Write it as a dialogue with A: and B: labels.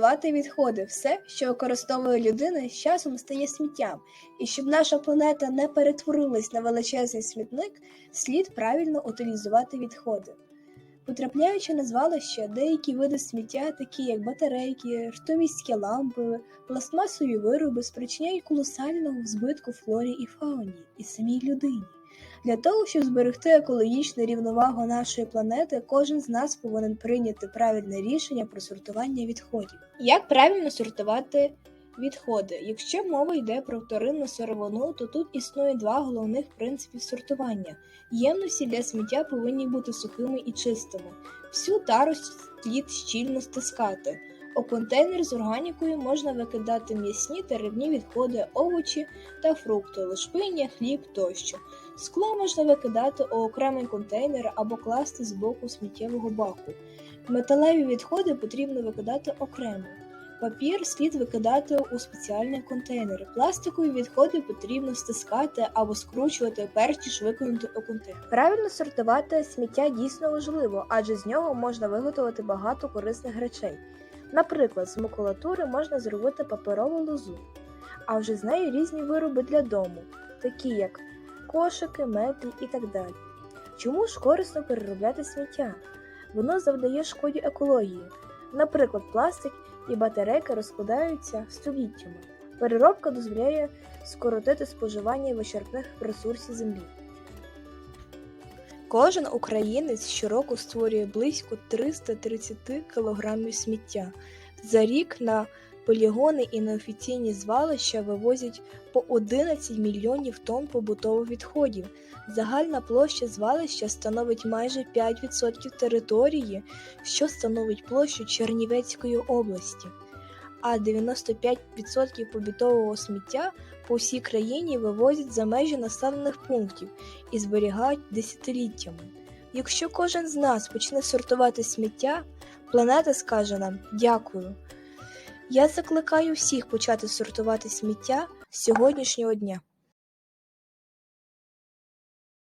A: сортувати відходи. Все, що використовує людина, з часом стає сміттям. І щоб наша планета не перетворилась на величезний смітник, слід правильно утилізувати відходи. Потрапляючи на звалище, деякі види сміття, такі як батарейки, ртовістські лампи, пластмасові вироби, спричиняють колосального збитку флорі і фауні і самій людині. Для того, щоб зберегти екологічну рівновагу нашої планети, кожен з нас повинен прийняти правильне рішення про сортування відходів. Як правильно сортувати відходи? Якщо мова йде про вторинну сировину, то тут існує два головних принципи сортування. Ємності для сміття повинні бути сухими і чистими. Всю тару слід щільно стискати. У контейнер з органікою можна викидати м'ясні та рибні відходи, овочі та фрукти, лушпиння, хліб тощо. Скло можна викидати у окремий контейнер або класти з боку сміттєвого баку. Металеві відходи потрібно викидати окремо. Папір слід викидати у спеціальний контейнер. Пластикові відходи потрібно стискати або скручувати, перш ніж викинути у контейнер. Правильно сортувати сміття дійсно важливо, адже з нього можна виготовити багато корисних речей. Наприклад, з макулатури можна зробити паперову лозу, а вже з неї різні вироби для дому, такі як кошики, меблі і так далі. Чому ж корисно переробляти сміття? Воно завдає шкоді екології. Наприклад, пластик і батарейки розкладаються століттями. Переробка дозволяє скоротити споживання вичерпних ресурсів землі. Кожен українець щороку створює близько 330 кг сміття. За рік на полігони і неофіційні звалища вивозять по 11 мільйонів тонн побутових відходів. Загальна площа звалища становить майже 5% території, що становить площу Чернівецької області. А 95% побутового сміття по всій країні вивозять за межі населених пунктів і зберігають десятиліттями. Якщо кожен з нас почне сортувати сміття, планета скаже нам дякую. Я закликаю всіх почати сортувати сміття з сьогоднішнього дня.